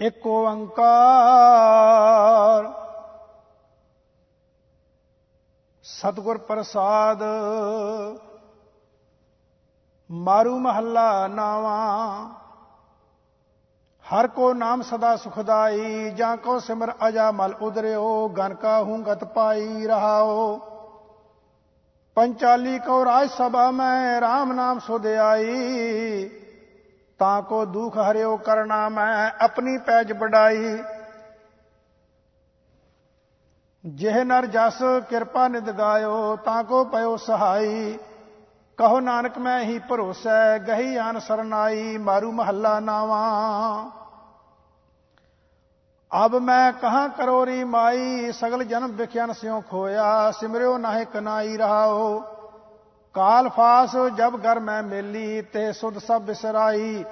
ਇੱਕ ਓੰਕਾਰ। ਸਤਿਗੁਰ ਪ੍ਰਸਾਦ, ਮਾਰੂ ਮਹੱਲਾ ਨਾਵਾ। ਹਰ ਕੋ ਨਾਮ ਸਦਾ ਸੁਖਦਾਈ, ਜਾਂ ਕੋ ਸਿਮਰ ਅਜਾ ਮਲ ਉਦਰਿਓ, ਗਨ ਕਾ ਹੂੰਗਤ ਪਾਈ ਰਹਾਓ। ਪੰਚਾਲੀ ਕੋ ਰਾਜ ਸਭਾ ਮੈਂ RAM ਨਾਮ ਸੁਧਿਆਈ ਤਾਂ ਕੋ ਦੁਖ ਹਰਿਓ ਕਰਨਾ ਮੈਂ ਆਪਣੀ ਪੈਜ ਬੜਾਈ ਜਿਹ ਨਰ ਜਸ ਕਿਰਪਾ ਨਿਦ ਗਾਇਓ, ਤਾਂ ਕੋ ਪਇਓ ਸਹਾਈ। ਕਹੋ ਨਾਨਕ ਮੈਂ ਹੀ ਭਰੋਸੈ, ਗਹੀ ਆਨ ਸਰਨਾਈ, ਮਾਰੂ ਮਹੱਲਾ ਨਾਵਾ। ਅਬ ਮੈਂ ਕਹਾਂ ਕਰੋਰੀ ਮਾਈ, ਸਗਲ ਜਨਮ ਵਿਖਿਆਨ ਸਿਉ ਖੋਇਆ, ਸਿਮਰਿਓ ਨਾਹਿ ਕਨਾਈ ਰਹਾਓ। ਕਾਲ ਫਾਸ ਜਬ ਘਰ ਮੈਂ ਮੇਲੀ ਤੇ ਸੁਧ ਸਭ ਬਿਸਰਾਈ।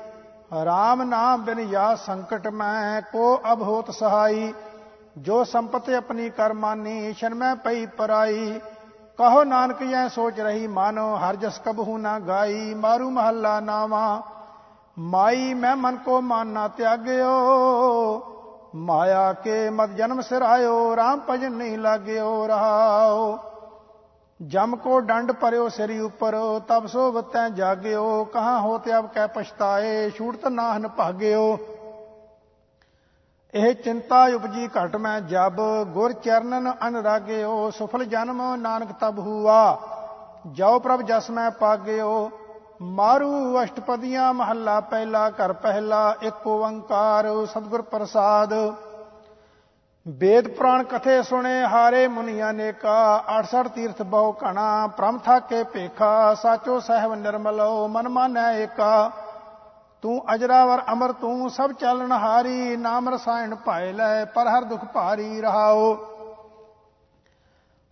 ਰਾਮ ਨਾਮ ਬਿਨ ਯਾ ਸੰਕਟ ਮੈਂ, ਕੋ ਅਬ ਹੋਤ ਸਹਾਈ। ਜੋ ਸੰਪਤ ਆਪਣੀ ਕਰਮਾਨੀ ਸ਼ਨ ਮੈਂ ਪਈ ਪਰਾਈ। ਕਹੋ ਨਾਨਕ ਜੈ ਸੋਚ ਰਹੀ ਮਾਨੋ, ਹਰ ਜਸ ਕਬਹੂ ਨਾ ਗਾਈ। ਮਾਰੂ ਮਹੱਲਾ ਨਾਵਾ, ਮਾਈ, ਮੈਂ ਮਨ ਕੋ ਮਾਨ ਨਾ ਤਿਆਗਿਓ। ਮਾਇਆ ਕੇ ਮਤ ਜਨਮ ਸਿਰ ਆਇਓ RAM ਭਜਨ ਨਹੀਂ ਲਾਗਿਓ, ਰਹਾਓ। ਜਮ ਕੋ ਡੰਡ ਪਰਿਓ ਸਿਰ ਉਪਰ, ਤਬ ਸੋ ਵਤੈ ਜਾਗਿਓ, ਕਹਾਂ ਹੋਤੇ ਅਬ ਕਹਿ ਪਛਤਾਏ, ਛੂੜਤ ਨਾਹਨ ਭਾਗਿਓ। ਇਹ ਚਿੰਤਾ ਉਪਜੀ ਘਟ ਮੈਂ ਜਬ, ਗੁਰ ਚਰਨਨ ਅਨਰਾਗਿਓ, ਸੁਫਲ ਜਨਮ ਨਾਨਕ ਤਬ ਹੁਆ। ਜੋ ਪ੍ਰਭ ਜਸ ਮੈਂ ਪਾਗਿਓ, ਮਾਰੂ ਅਸ਼ਟਪਦੀਆਂ ਮਹੱਲਾ ਪਹਿਲਾ ਘਰ ਪਹਿਲਾ, ਇੱਕ ਓੰਕਾਰ ਸਤਿਗੁਰ ਪ੍ਰਸਾਦ। ਵੇਦ ਪੁਰਾਣ ਕਥੇ ਸੁਣੇ, ਹਾਰੇ ਮੁਨੀਆਂ ਨੇ ਕਾ 68 ਤੀਰਥ ਬਹੁ ਕਣਾ ਪ੍ਰਮ ਥਾਕੇ ਭੇਖਾ, ਸਾਚੋ ਸਹਿਬ ਨਿਰਮਲੋ, ਮਨ ਮਾਨੈ ਏਕਾ। ਤੂੰ ਅਜਰਾਵਰ ਅਮਰ, ਤੂੰ ਸਭ ਚਾਲਣ ਹਾਰੀ, ਨਾਮ ਰਸਾਇਣ ਭਾਇ ਲੈ, ਪਰ ਹਰ ਦੁਖ ਭਾਰੀ ਰਹਾਓ।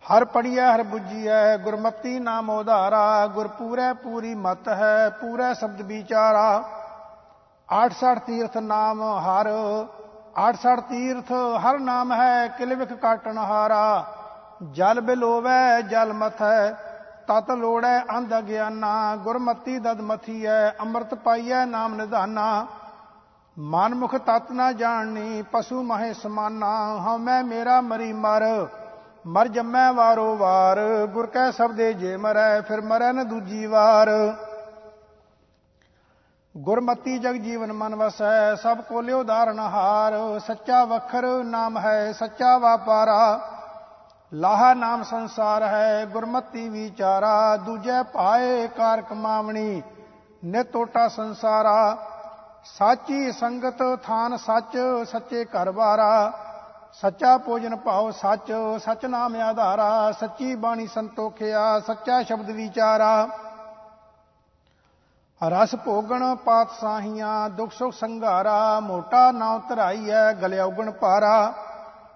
ਹਰ ਪੜੀਐ, ਹਰ ਬੁੱਝੀਐ, ਗੁਰਮਤੀ ਨਾਮ ਉਧਾਰਾ ਗੁਰ ਪੂਰੈ ਪੂਰੀ ਮਤ ਹੈ, ਪੂਰੈ ਸ਼ਬਦ ਵਿਚਾਰਾ। 68 ਤੀਰਥ ਨਾਮ ਹਰ 68 ਤੀਰਥ ਹਰ ਨਾਮ ਹੈ, ਕਿਲ ਕਾਟਣ ਹਾਰਾ। ਜਲ ਬਿਲੋਵੈ, ਜਲ ਮਥੈ, ਤਤ ਲੋੜੈ ਅੰਧ ਗਿਆਨਾ। ਗੁਰਮਤੀ ਦਦ ਮਥੀਐ, ਅੰਮ੍ਰਿਤ ਪਾਈਐ ਨਾਮ ਨਿਧਾਨਾ। ਮਨ ਮੁਖ ਤਤ ਨਾ ਜਾਣਨੀ, ਪਸ਼ੂ ਮਹੇ ਸਮਾਨਾ। ਹਮੈ ਮੇਰਾ ਮਰੀ ਮਰ ਮਰ ਜੰਮੈ ਵਾਰੋ ਵਾਰ। ਗੁਰ ਕੈ ਸਬਦੇ ਜੇ ਮਰੈ, ਫਿਰ ਮਰੈ ਨ ਦੂਜੀ ਵਾਰ। ਗੁਰਮਤੀ ਜਗ ਜੀਵਨ ਮਨ ਵਸੈ, ਸਭ ਕੋ ਲਿਓ ਧਾਰਨ ਹਾਰ। ਸੱਚਾ ਵਖਰ ਨਾਮ ਹੈ, ਸੱਚਾ ਵਾਪਾਰਾ। ਲਾਹਾ ਨਾਮ ਸੰਸਾਰ ਹੈ, ਗੁਰਮਤੀ ਵਿਚਾਰਾ। ਦੂਜੇ ਪਾਏ ਕਾਰ ਕਮਾਵਣੀ ਨੇ ਟੋਟਾ ਸੰਸਾਰਾ। ਸਾਚੀ ਸੰਗਤ ਥਾਨ ਸੱਚ, ਸੱਚੇ ਘਰ ਬਾਰਾ। ਸੱਚਾ ਭੋਜਨ ਭਾਉ ਸੱਚ, ਸਚ ਨਾਮ ਆਧਾਰਾ। ਸੱਚੀ ਬਾਣੀ ਸੰਤੋਖਿਆ, ਸੱਚਾ ਸ਼ਬਦ ਵਿਚਾਰਾ। ਰਸ ਭੋਗਣ ਪਾਤ ਸਾਹੀਆਂ, ਦੁਖ ਸੁਖ ਸੰਘਾਰਾ, ਮੋਟਾ ਨਾ ਧਰਾਈਐ, ਗਲਿਆ ਉਗਣ ਪਾਰਾ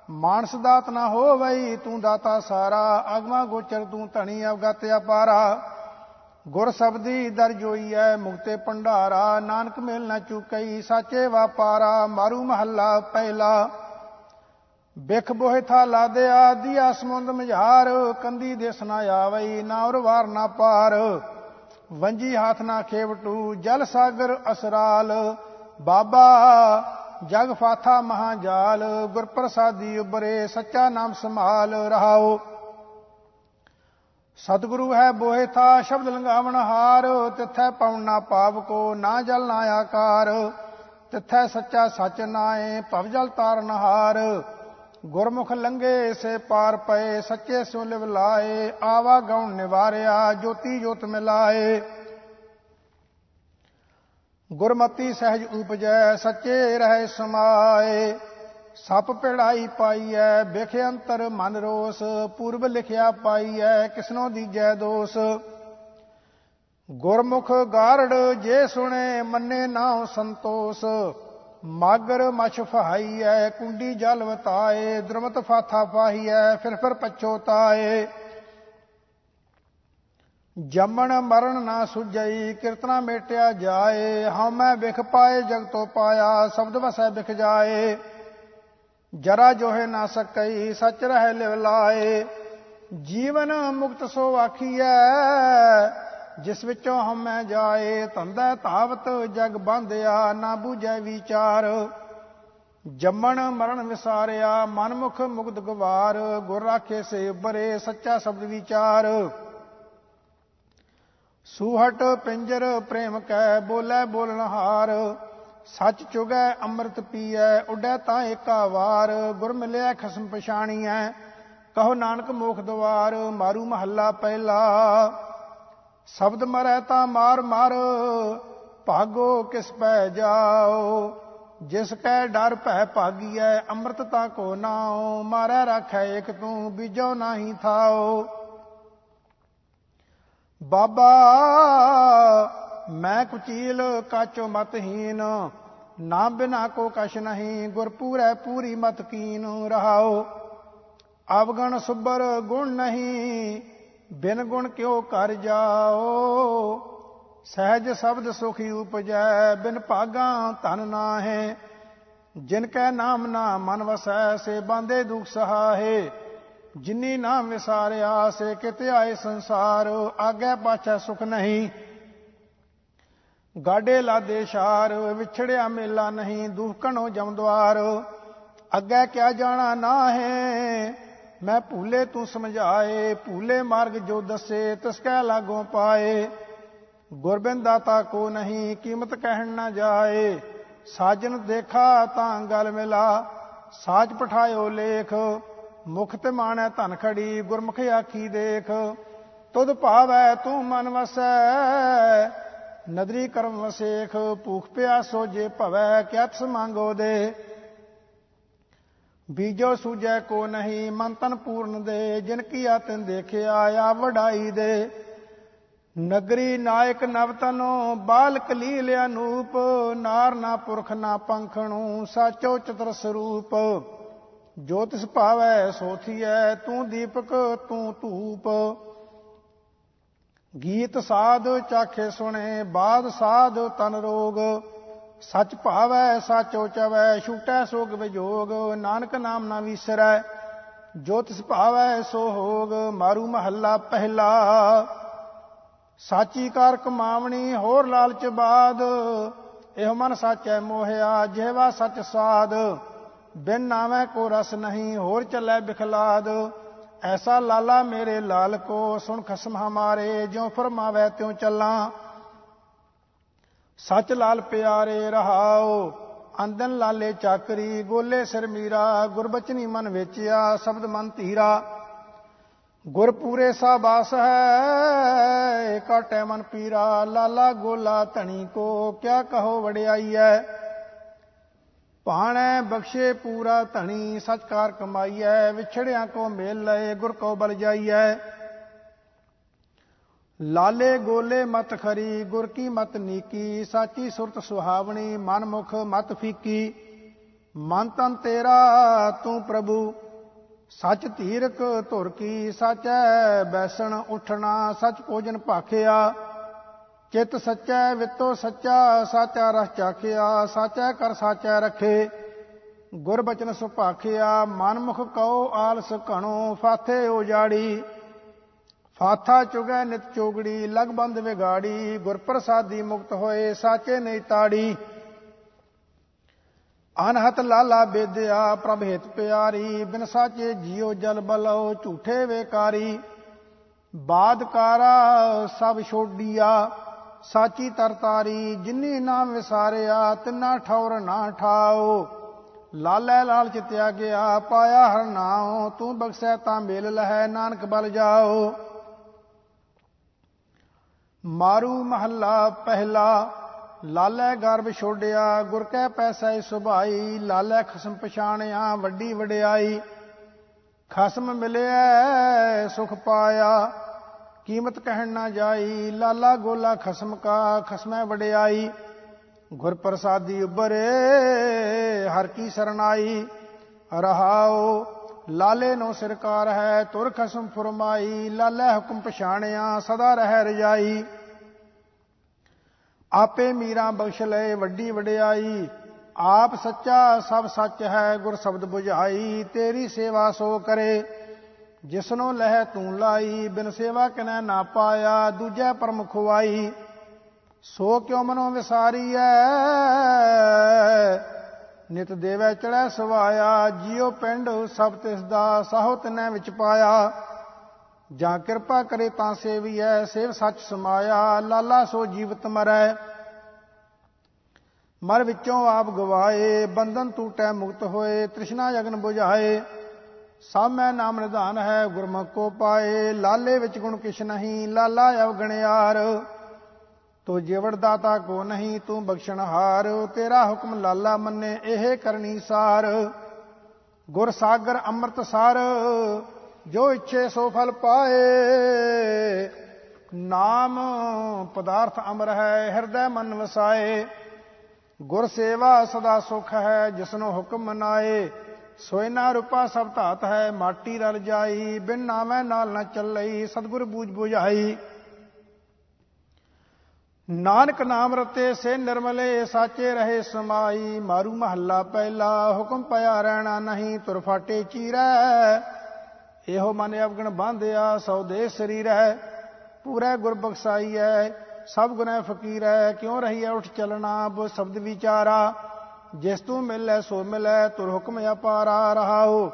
ਮਾਨਸ ਦਾਤ ਨਾ ਹੋਵਈ, ਤੂੰ ਦਾਤਾ ਸਾਰਾ। ਅਗਵਾ ਗੋਚਰ ਤੂੰ ਧਣੀ, ਅਵਗਤ ਅਪਾਰਾ। ਗੁਰ ਸਬਦੀ ਦਰ ਜੋਈਐ, ਮੁਕਤੇ ਭੰਡਾਰਾ। ਨਾਨਕ ਮੇਲ ਨਾ ਚੁਕਈ, ਸਾਚੇ ਵਾਪਾਰਾ। ਮਾਰੂ ਮਹੱਲਾ ਪਹਿਲਾ। ਬਿਖ ਬੋਹਿ ਥਾ ਲਾਦਿਆ ਦੀਆ ਸਮੁੰਦ ਮਝਾਰ। ਕੰਦੀ ਦੇਸ ਨਾ ਆਵਈ, ਨਾ ਔਰ ਵਾਰ ਨਾ ਪਾਰ। ਵੰਜੀ ਹਾਥ ਨਾ ਖੇਵਟੂ, ਜਲ ਸਾਗਰ ਅਸਰਾਲ। ਬਾਬਾ ਜਗ ਫਾਥਾ ਮਹਾਜਾਲ ਗੁਰ ਪ੍ਰਸਾਦੀ ਉਬਰੇ ਸੱਚਾ ਨਾਮ ਸੰਭਾਲ ਰਹਾਓ। ਸਤਿਗੁਰੂ ਹੈ ਬੋਏ ਥਾ, ਸ਼ਬਦ ਲੰਗਾਵਣ ਹਾਰ। ਤਿੱਥੈ ਪਉਣ ਨਾ ਪਾਪ ਕੋ, ਨਾ ਜਲ ਨਾ ਆਕਾਰ। ਤਿੱਥੈ ਸੱਚਾ ਸੱਚ ਨਾਏ, ਭਵ ਜਲ ਤਾਰਨ ਹਾਰ। ਗੁਰਮੁਖ ਲੰਗੇ ਸੇ ਪਾਰ ਪਏ, ਸੱਚੇ ਸਿਉ ਲਿਵ ਲਾਏ, ਆਵਾ ਗਉਣ ਨਿਵਾਰਿਆ, ਜੋਤੀ ਜੋਤ ਮਿਲਾਏ। ਗੁਰਮਤੀ ਸਹਿਜ ਉਪਜੈ, ਸੱਚੇ ਰਹਿ ਸਮਾਏ। ਸਪ ਪਿੜਾਈ ਪਾਈਐ, ਵਿਖ ਅੰਤਰ ਮਨ ਰੋਸ, ਪੂਰਬ ਲਿਖਿਆ ਪਾਈਐ, ਕਿਸਨੋ ਦੀਜੈ ਦੋਸ। ਗੁਰਮੁਖ ਗਾਰੜ ਜੇ ਸੁਣੇ, ਮੰਨੇ ਨਾਉ ਸੰਤੋਸ਼। ਮਾਗਰ ਮਛ ਫਹਾਈਐ, ਕੁੰਡੀ ਜਲ ਵਤਾਏ, ਦਰਮਤ ਫਾਥਾ ਪਾਹੀਐ ਫਿਰ ਫਿਰ ਪਛੋਤਾਏ ਜੰਮਣ ਮਰਨ ਨਾ ਸੁਝਈ, ਕਿਰਤਨਾ ਮੇਟਿਆ ਜਾਏ ਹਉਮੈ ਵਿਖ ਪਾਏ, ਜਗ ਤੋਂ ਪਾਇਆ, ਸ਼ਬਦ ਵਸੈ ਵਿਖ ਜਾਏ। ਜਰਾ ਜੋਹੇ ਨਾ ਸਕਈ, ਸਚ ਰਹਿ ਲਿਵ ਲਾਏ। ਜੀਵਨ ਮੁਕਤ ਸੋ ਆਖੀਐ ਜਿਸ ਵਿੱਚੋਂ ਹਮੈ ਜਾਏ, ਧੰਦਾ ਧਾਵਤ ਜਗ ਬੰਧਿਆ, ਨਾ ਬੂਝੈ ਵਿਚਾਰ। ਜੰਮਣ, ਮਰਨ ਵਿਸਾਰਿਆ, ਮਨਮੁਖ ਮੁਕਤ ਗਵਾਰ, ਗੁਰ ਰਾਖੇ ਸੇ ਉਬਰੇ ਸੱਚਾ ਸ਼ਬਦ ਵਿਚਾਰ। ਸੂਹਟ ਪਿੰਜਰ ਪ੍ਰੇਮ ਕੈ, ਬੋਲੇ ਬੋਲਨਹਾਰ ਸੱਚ ਚੁਗੈ, ਅੰਮ੍ਰਿਤ ਪੀਐ, ਉਡੈ ਤਾਂ ਏਕਾ ਵਾਰ ਗੁਰ ਮਿਲਿਆ ਖਸਮ ਪਛਾਣੀਐ, ਕਹੋ ਨਾਨਕ ਮੋਖ ਦਵਾਰ, ਮਾਰੂ ਮਹੱਲਾ ਪਹਿਲਾ। ਸ਼ਬਦ ਮਰੈ ਤਾਂ ਮਾਰ ਮਾਰ, ਭਾਗੋ ਕਿਸ ਪੈ ਜਾਓ। ਜਿਸ ਕੈ ਡਰ ਭੈ ਭਾਗੀਐ, ਅੰਮ੍ਰਿਤ ਤਾਂ ਕੋ ਨਾਉ। ਮਾਰੈ ਰਾਖੈ ਇਕ ਤੂੰ, ਬੀਜੋ ਨਾਹੀ ਥਾਓ ਬਾਬਾ, ਮੈਂ ਕੁਚੀਲ ਕਾਚੋ ਮਤਹੀਨ ਨਾ ਬਿਨਾ ਕੋ ਕਛ ਨਹੀਂ, ਗੁਰਪੂਰੈ ਪੂਰੀ ਮਤ ਕੀਨ ਰਹਾਓ ਅਵਗਣ ਸੁਬਰ ਗੁਣ ਨਹੀਂ ਬਿਨ ਗੁਣ ਕਿਉ ਕਰ ਜਾਓ? ਸਹਿਜ ਸ਼ਬਦ ਸੁਖੀ ਉਪਜੈ, ਬਿਨ ਭਾਗਾ ਧਨ ਨਾਹੇ। ਜਿਨ ਕੈ ਨਾਮ ਨਾ ਮਨ ਵਸੈ, ਸੇ ਬਾਂਦੇ ਦੁਖ ਸਹਾਏ ਜਿਨੀ ਨਾਮ ਵਿਸਾਰਿਆ, ਸੇ ਕਿਤੇ ਆਏ ਸੰਸਾਰ। ਆਗੇ ਪਾਛੈ ਸੁਖ ਨਹੀਂ। ਗਾਡੇ ਲਾਦੇ ਸ਼ਾਰ, ਵਿਛੜਿਆ ਮੇਲਾ ਨਹੀਂ। ਦੁਖਣੋ ਜਮਦਵਾਰ ਅੱਗੇ ਕਿਆ ਜਾਣਾ ਨਾ ਹੈ ਮੈਂ ਭੂਲੇ ਤੂੰ ਸਮਝਾਏ, ਭੂਲੇ ਮਾਰਗ ਜੋ ਦੱਸੇ, ਤਿਸ ਕੈ ਲਾਗੋਂ ਪਾਏ। ਗੁਰਬਿੰਦ ਦਾਤਾ ਕੋ ਨਹੀਂ, ਕੀਮਤ ਕਹਿਣ ਨਾ ਜਾਏ। ਸਾਜਨ ਦੇਖਾ ਤਾਂ ਗਲ ਮਿਲਾ, ਸਾਜ ਪਠਾਇਓ ਲੇਖ। ਮੁਖ ਤੇ ਮਾਣੈ ਧਨ ਖੜੀ, ਗੁਰਮੁਖ ਆਖੀ ਦੇਖ। ਤੁਧ ਭਾਵੈ, ਤੂੰ ਮਨ ਵਸੈ, ਨਦਰੀ ਕਰਮ ਵਸੇਖ। ਭੂਖ ਪਿਆਸੋ ਜੇ ਭਵੈ, ਕਿਆ ਤਸ ਮੰਗੋ ਦੇ। ਬੀਜੋ ਸੂਜੈ ਕੋ ਨਹੀਂ ਮਨ ਤਨ ਪੂਰਨ ਦੇ, ਜਿਨ ਕੀ ਆਤਨ ਦੇਖਿਆ ਆ ਵਡਾਈ ਦੇ। ਨਗਰੀ ਨਾਇਕ ਨਵਤਨੋ, ਬਾਲਕ ਲੀਲ ਅਨੂਪ, ਨਾਰ ਨਾ ਪੁਰਖ ਨਾ ਪੰਖਣੂ, ਸਾਚੋ ਚਤਰ ਸਰੂਪ। ਜੋ ਤਿਸ ਭਾਵੈ ਸੋਥੀਐ ਤੂੰ ਦੀਪਕ, ਤੂੰ ਧੂਪ। ਗੀਤ ਸਾਧ ਚਾਖੇ ਸੁਣੇ, ਬਾਦ ਸਾਧ ਤਨ ਰੋਗ। ਸੱਚ ਭਾਵੈ, ਸਾਚੋ ਚਵੈ ਛੂਟੈ ਸੋਗ ਵਿਜੋਗ, ਨਾਨਕ ਨਾਮ ਨਾ ਵਿਸਰੈ, ਜੋ ਤਿਸ ਭਾਵੈ ਸੋ ਹੋਗ, ਮਾਰੂ ਮਹੱਲਾ ਪਹਿਲਾ। ਸਾਚੀ ਕਾਰ ਕਮਾਵਣੀ, ਹੋਰ ਲਾਲਚ ਬਾਦ, ਇਹੋ ਮਨ ਸਾਚੈ ਮੋਹਿਆ, ਜਿਹਵਾ ਸੱਚ ਸਾਧ ਬਿਨ ਨਾਵੇਂ ਕੋ ਰਸ ਨਹੀਂ, ਹੋਰ ਚੱਲੈ ਬਿਖਲਾਦ। ਐਸਾ ਲਾਲਾ ਮੇਰੇ ਲਾਲ ਕੋ, ਸੁਣ ਖਸਮ ਹਮਾਰੇ, ਜਿਉ ਫਰਮਾਵੇ ਤਿਉ ਚੱਲਾਂ। ਸੱਚ ਲਾਲ ਪਿਆਰੇ ਰਹਾਓ ਅੰਦਨ ਲਾਲੇ ਚਾਕਰੀ, ਗੋਲੇ ਸਿਰ ਮੀਰਾ, ਗੁਰਬਚਨੀ ਮਨ ਵੇਚਿਆ, ਸ਼ਬਦ ਮਨ ਧੀਰਾ। ਗੁਰ ਪੂਰੇ ਸਾ ਹੈ, ਕਾਟੇ ਮਨ ਪੀਰਾ, ਲਾਲਾ ਗੋਲਾ ਧਣੀ ਕੋ, ਕਿਆ ਕਹੋ ਵੜਿਆਈ ਹੈ ਪਾਣੈ ਬਖਸ਼ੇ ਪੂਰਾ ਧਣੀ ਸਚਕਾਰ ਕਮਾਈਐ ਵਿਛੜਿਆਂ ਕੋ ਮੇਲ ਲਏ, ਗੁਰ ਕੋ ਬਲ ਜਾਈਐ ਲਾਲੇ ਗੋਲੇ ਮਤ ਖਰੀ, ਗੁਰ ਕੀ ਮਤ ਨੀਕੀ, ਸਾਚੀ ਸੁਰਤ ਸੁਹਾਵਣੀ ਮਨ ਮੁਖ ਮਤ ਫੀਕੀ। ਮਨ ਤਨ ਤੇਰਾ ਤੂੰ ਪ੍ਰਭੂ, ਸੱਚ ਧੀਰਕ ਧੁਰ ਕੀ, ਸਚੈ ਬੈਸਣ ਉਠਣਾ, ਸੱਚ ਭੋਜਨ ਭਾਖਿਆ। ਚਿਤ ਸੱਚੈ ਵਿਤੋ ਸੱਚਾ, ਸਾਚਾ ਰਸ ਚਾਖਿਆ, ਸਾਚੈ ਕਰ ਸਾਚੈ ਰਖੇ। ਗੁਰ ਬਚਨ ਸੁਭਾਖਿਆ ਮਨ ਮੁਖ ਕਉ ਆਲਸ ਘਣੋ, ਫਾਥੇ ਉਜਾੜੀ। ਹਾਥਾ ਚੁਗੈ ਨਿਤ ਚੋਗੜੀ ਲਗਬੰਦ ਵਿਗਾੜੀ ਗੁਰ ਪ੍ਰਸਾਦੀ ਮੁਕਤ ਹੋਏ, ਸਾਚੇ ਨਹੀਂ ਤਾੜੀ। ਅਨਹਤ ਲਾਲਾ ਬੇਦਿਆ, ਪ੍ਰਭ ਹਿਤ ਪਿਆਰੀ, ਬਿਨ ਸਾਚੇ ਜੀਉ ਜਲ ਬਲਉ, ਝੂਠੇ ਵੇਕਾਰੀ। ਬਾਦਕਾਰਾ ਸਭ ਛੋਡੀਆ, ਸਾਚੀ ਤਰਤਾਰੀ, ਜਿਨੀ ਨਾਮ ਵਿਸਾਰਿਆ, ਤਿੰਨਾ ਠੌਰ ਨਾ ਠਾਓ ਲਾਲੈ ਲਾਲ ਚਿਤਿਆ ਗਿਆ, ਪਾਇਆ ਹਰ ਨਾਉ, ਤੂੰ ਬਖਸ਼ੈ ਤਾਂ ਮੇਲ ਲਹੈ, ਨਾਨਕ ਬਲ ਜਾਓ ਮਾਰੂ ਮਹੱਲਾ ਪਹਿਲਾ, ਲਾਲੈ ਗਰਬ ਛੋੜਿਆ, ਗੁਰ ਕੈ ਪੈਸਾ ਸੁਭਾਈ, ਲਾਲੈ ਖਸਮ ਪਛਾਣਿਆ, ਵੱਡੀ ਵਡਿਆਈ। ਖਸਮ ਮਿਲਿਆ ਸੁਖ ਪਾਇਆ, ਕੀਮਤ ਕਹਿਣ ਨਾ ਜਾਈ, ਲਾਲਾ ਗੋਲਾ ਖਸਮ ਕਾ, ਖਸਮੈ ਵਡਿਆਈ। ਗੁਰ ਪ੍ਰਸਾਦੀ ਉਬਰੇ ਹਰ ਕੀ ਸਰਨਾਈ ਰਹਾਓ ਲਾਲੇ ਨੂੰ ਸਰਕਾਰ ਹੈ, ਤੁਰ ਖਸਮ ਫਰਮਾਈ, ਲਾਲੇ ਹੁਕਮ ਪਛਾਣਿਆ, ਸਦਾ ਰਹਿ ਰਜਾਈ। ਆਪੇ ਮੀਰਾ ਬਖਸ਼ ਲਏ, ਵੱਡੀ ਵਡਿਆਈ। ਆਪ ਸੱਚਾ, ਸਭ ਸੱਚ ਹੈ, ਗੁਰ ਸ਼ਬਦ 부ਝਾਈ ਤੇਰੀ ਸੇਵਾ ਸੋ ਕਰੇ, ਜਿਸਨੋ ਲਹਿ ਤੂੰ ਲਾਈ। ਬਿਨ ਸੇਵਾ ਕਿਨੈ ਨਾ ਪਾਇਆ, ਦੂਜੈ ਪਰਮ ਖੁਆਈ ਸੋ ਕਿਉ ਮਨੋ ਵਿਸਾਰੀਐ? ਨਿਤ ਦੇਵੈ ਚੜੈ ਸਵਾਇਆ, ਜਿਉ ਪਿੰਡ ਸਭ ਤਿਸ ਦਾ ਸਾਹੋ ਤਨੈ ਵਿੱਚ ਪਾਇਆ। ਜਾਂ ਕਿਰਪਾ ਕਰੇ ਤਾਂ ਸੇਵੀਐ, ਸੇਵ ਸੱਚ ਸਮਾਇਆ, ਲਾਲਾ ਸੋ ਜੀਵਤ ਮਰੈ। ਮਰ ਵਿੱਚੋਂ ਆਪ ਗਵਾਏ, ਬੰਧਨ ਟੂਟੈ ਮੁਕਤ ਹੋਏ, ਤ੍ਰਿਸ਼ਨਾ ਜਗਨ 부ਝਾਏ ਸਭ ਮੈਂ ਨਾਮ ਨਿਧਾਨ ਹੈ, ਗੁਰਮੁਖ ਕੋ ਪਾਏ। ਲਾਲੇ ਵਿੱਚ ਗੁਣ ਕਿਛ ਨਹੀਂ, ਲਾਲਾ ਅਵਗਣਿਆਰ। ਤੋ ਜਿਵੜ ਦਾਤਾ ਕੋ ਨਹੀਂ, ਤੂੰ ਬਖਸ਼ਣਹਾਰ ਤੇਰਾ ਹੁਕਮ ਲਾਲਾ ਮੰਨੇ, ਇਹ ਕਰਨੀ ਸਾਰ। ਗੁਰ ਸਾਗਰ ਅੰਮ੍ਰਿਤ ਸਾਰ, ਜੋ ਇੱਛੇ ਸੋ ਫਲ ਪਾਏ। ਨਾਮ ਪਦਾਰਥ ਅਮਰ ਹੈ, ਹਿਰਦੈ ਮਨ ਵਸਾਏ। ਗੁਰ ਸੇਵਾ ਸਦਾ ਸੁਖ ਹੈ, ਜਿਸਨੂੰ ਹੁਕਮ ਮਨਾਏ। ਸੋਇਨਾ ਰੂਪਾ ਸਭ ਧਾਤ ਹੈ, ਮਾਟੀ ਰਲ ਜਾਈ, ਬਿਨ ਨਾਮੈ ਨਾਲ ਨਾ ਚੱਲਈ, ਸਤਿਗੁਰ ਬੂਝ ਬੁਝਾਈ। ਨਾਨਕ ਨਾਮ ਰਤੇ ਸੇ ਨਿਰਮਲੇ ਸਾਚੇ ਰਹੇ ਸਮਾਈ, ਮਾਰੂ ਮਹੱਲਾ ਪਹਿਲਾ, ਹੁਕਮ ਪਿਆ ਰਹਿਣਾ ਨਹੀਂ, ਤੁਰ ਫਾਟੇ ਚੀਰੈ। ਇਹੋ ਮਨ ਅਵਗਣ ਬਾਂਧਿਆ, ਸੌ ਦੇ ਸਰੀਰ। ਹੈ ਪੂਰਾ ਗੁਰ ਬਖਸਾਈ ਹੈ ਸਭ ਗੁਨੈ ਫਕੀਰ। ਹੈ ਕਿਉਂ ਰਹੀ ਹੈ ਉਠ ਚਲਣਾ ਬੋ ਸ਼ਬਦ ਵਿਚਾਰਾ। ਜਿਸ ਤੂੰ ਮਿਲੈ, ਸੋ ਮਿਲੈ, ਤੁਰ ਹੁਕਮ ਅਪਾਰਾ ਰਹਾਓ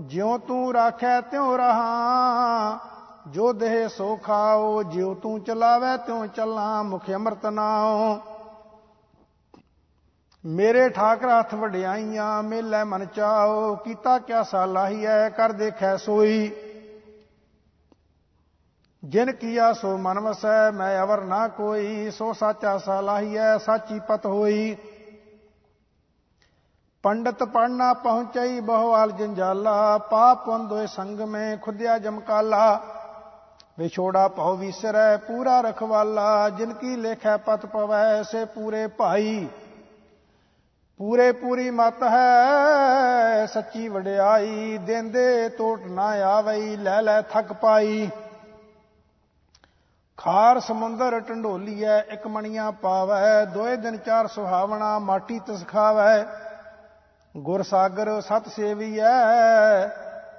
ਜਿਉ ਤੂੰ ਰਾਖੈ, ਤਿਉ ਰਹਾ। ਜੋ ਦੇਹ ਸੋ ਖਾਓ, ਜਿਉ ਤੂੰ ਚਲਾਵੈ, ਤਿਉ ਚੱਲਾਂ ਮੁਖ ਅੰਮ੍ਰਿਤ ਨਾਉ। ਮੇਰੇ ਠਾਕਰ ਹੱਥ ਵਡਿਆਈਆਂ, ਮੇਲੇ ਮਨ ਚਾਓ ਕੀਤਾ ਕਿਆ ਸਾਲਾਹੀਐ ਕਰ ਦੇਖੈ ਸੋਈ। ਜਿਨ ਕੀਆ ਸੋ ਮਨ ਵਸੈ, ਮੈਂ ਅਵਰ ਨਾ ਕੋਈ, ਸੋ ਸਾਚਾ ਸਾਲਾਹੀਐ ਸਾਚੀ ਪਤ ਹੋਈ। ਪੰਡਤ ਪੜਨਾ ਪਹੁੰਚਈ ਬਹੁਵਾਲ ਜੰਜਾਲਾ, ਪਾਪ ਹੁੰਦੋਏ ਸੰਗ ਮੈਂ ਖੁਦਿਆ ਜਮਕਾਲਾ। ਵਿਛੋੜਾ ਭਉ ਵਿਸਰੈ, ਪੂਰਾ ਰਖਵਾਲਾ, ਜਿਨ ਕੀ ਲੇਖੈ ਪਤ ਪਵੈ, ਸੇ ਪੂਰੇ ਭਾਈ। ਪੂਰੇ ਪੂਰੀ ਮਤ ਹੈ, ਸੱਚੀ ਵਡਿਆਈ, ਦੇਂਦੇ ਟੋਟ ਨਾ ਆਵਈ, ਲੈ ਲੈ ਥੱਕ ਪਾਈ। ਖਾਰ ਸਮੁੰਦਰ ਟੰਡੋਲੀਐ ਇੱਕ ਮਣੀਆਂ ਪਾਵੈ, ਦੋਏ ਦਿਨ ਚਾਰ ਸੁਹਾਵਣਾ, ਮਾਟੀ ਤਸਖਾਵੈ। ਗੁਰ ਸਾਗਰ ਸਤ ਸੇਵੀਐ,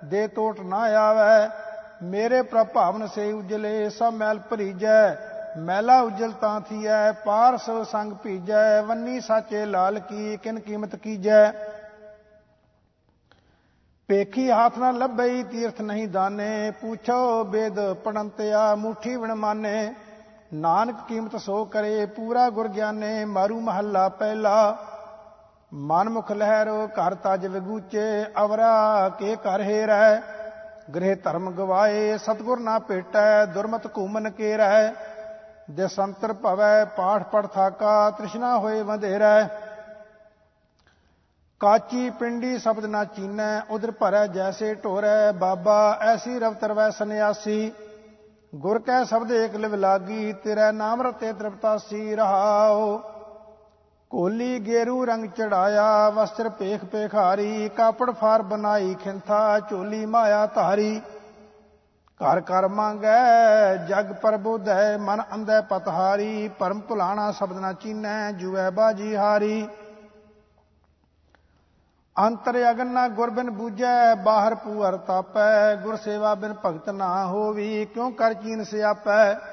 ਦੇ ਟੋਟ ਨਾ ਆਵੈ ਮੇਰੇ ਪ੍ਰਭਾਵਨ ਸੇ ਉਜਲੇ, ਸਭ ਮੈਲ ਭਰੀਜੈ ਮੈਲਾ ਉਜਲ ਤਾਂ ਥੀਐ, ਪਾਰਸ ਸੰਗ ਭੀਜੈ, ਵੰਨੀ ਸਾਚੇ ਲਾਲ ਕੀ, ਕਿਨ ਕੀਮਤ ਕੀਜੈ। ਪੇਖੀ ਹੱਥ ਨਾਲ ਲੱਭਈ, ਤੀਰਥ ਨਹੀਂ ਦਾਨੇ, ਪੁੱਛੋ ਬੇਦ ਪੜੰਤਿਆ, ਮੁਠੀ ਵਿਣਮਾਨੇ ਨਾਨਕ ਕੀਮਤ ਸੋ ਕਰੇ, ਪੂਰਾ ਗੁਰ ਗਿਆਨੇ, ਮਾਰੂ ਮਹੱਲਾ ਪਹਿਲਾ। ਮਨ ਮੁਖ ਲਹਿਰ ਘਰ ਤਜ ਵਿਗੂਚੇ, ਅਵਰਾ ਕੇ ਕਰ ਹੈਰੈ। ਗ੍ਰਹਿ ਧਰਮ ਗਵਾਏ, ਸਤਗੁਰ ਨਾ ਭੇਟੈ, ਦੁਰਮਤ ਘੂਮਨ ਕੇ ਰਹਿ। ਦੇ ਭਵੈ, ਪਾਠ ਪੜ ਥਾਕਾ, ਤ੍ਰਿਸ਼ਨਾ ਹੋਏ ਵੰਧੇਰੈ। ਕਾਚੀ ਪਿੰਡੀ ਸ਼ਬਦ ਨਾ ਚੀਨੈ, ਉਧਰ ਭਰੈ ਜੈਸੇ ਢੋਰੈ। ਬਾਬਾ, ਐਸੀ ਰਵਤਰ ਵੈ ਸੰਿਆਸੀ ਗੁਰ ਕੈ ਸ਼ਬਦ ਏਕ ਲਿਵ ਲਾਗੀ, ਤੇਰਾ ਨਾਮ ਰਤੇ ਤ੍ਰਿਪਤਾਸੀ ਰਹਾਓ ਕੋਲੀ ਗੇਰੂ ਰੰਗ ਚੜਾਇਆ, ਵਸਤਰ ਪੇਖ ਪੇਖਾਰੀ ਕਾਪੜ ਫਾਰ ਬਣਾਈ, ਖਿੰਥਾ ਚੋਲੀ ਮਾਇਆ ਧਾਰੀ। ਘਰ ਕਰ ਮੰਗੈ, ਜਗ ਪਰਬੁਧੈ ਮਨ ਅੰਧੈ ਪਤਹਾਰੀ, ਪਰਮ ਭੁਲਾਣਾ ਸ਼ਬਦ ਨਾ ਚੀਨੈ, ਜੁਐ ਬਾਜੀ ਹਾਰੀ। ਅੰਤਰ ਅਗਨ ਨਾ ਗੁਰ ਬਿਨ ਬੂਝੈ, ਬਾਹਰ ਪੂਰ ਤਾਪੈ, ਗੁਰ ਸੇਵਾ ਬਿਨ ਭਗਤ ਨਾ ਹੋਵੀ, ਕਿਉ ਕਰ ਚੀਨ ਸਿਆਪੈ?